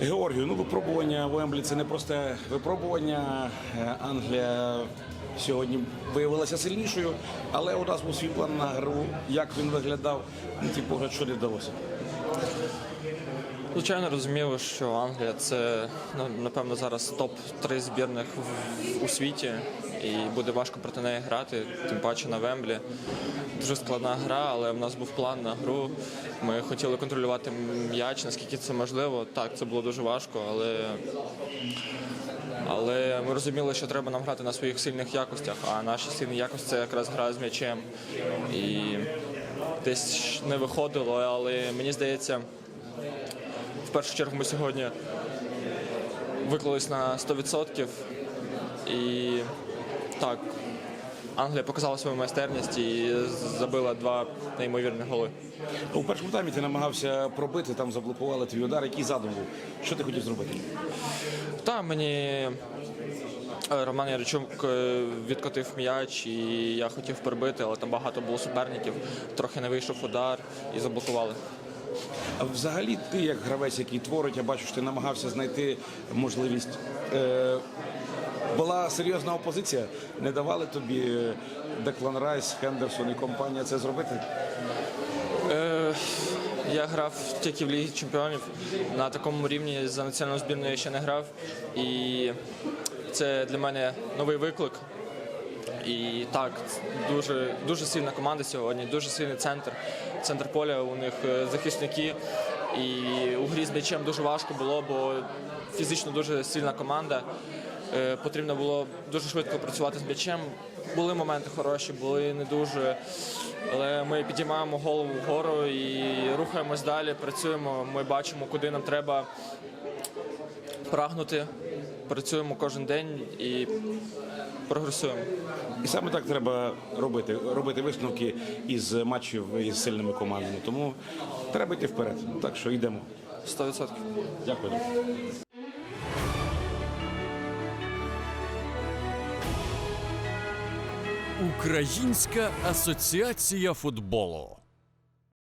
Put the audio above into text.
Георгію, ну випробування в Емблі це не просте випробування. Е, Англія сьогодні виявилася сильнішою, але у нас був свій план на гру. Як він виглядав? ті твій погляд, що не вдалося? Звичайно, розуміло, що Англія це ну, напевно зараз топ-3 збірних в- у світі, і буде важко проти неї грати, тим паче на Вемблі. Дуже складна гра, але в нас був план на гру. Ми хотіли контролювати м'яч, наскільки це можливо. Так, це було дуже важко, але, але ми розуміли, що треба нам грати на своїх сильних якостях, а наші сильні якості це якраз гра з м'ячем. І десь не виходило, але мені здається. Першу чергу ми сьогодні виклались на 100%. І так, Англія показала свою майстерність і забила два неймовірні голи. У першому таймі ти намагався пробити, там заблокували твій удар. Який задум був? Що ти хотів зробити? Та мені е, Роман Яричук е, відкотив м'яч, і я хотів прибити, але там багато було суперників. Трохи не вийшов удар і заблокували. Взагалі, ти як гравець, який творить, я бачу, що ти намагався знайти можливість. Е, була серйозна опозиція, не давали тобі Деклан Райс, Хендерсон і компанія це зробити. Е, я грав тільки в Лігі Чемпіонів. На такому рівні за національну збірну я ще не грав. І це для мене новий виклик. І так, дуже, дуже сильна команда сьогодні, дуже сильний центр. Центр поля у них е, захисники. І у грі з м'ячем дуже важко було, бо фізично дуже сильна команда. Е, Потрібно було дуже швидко працювати з м'ячем. Були моменти хороші, були не дуже. Але ми підіймаємо голову вгору і рухаємось далі, працюємо. Ми бачимо, куди нам треба прагнути. Працюємо кожен день і прогресуємо. І саме так треба робити, робити висновки із матчів із сильними командами. Тому треба йти вперед. Так що йдемо. 100%. Дякую. Українська асоціація футболу.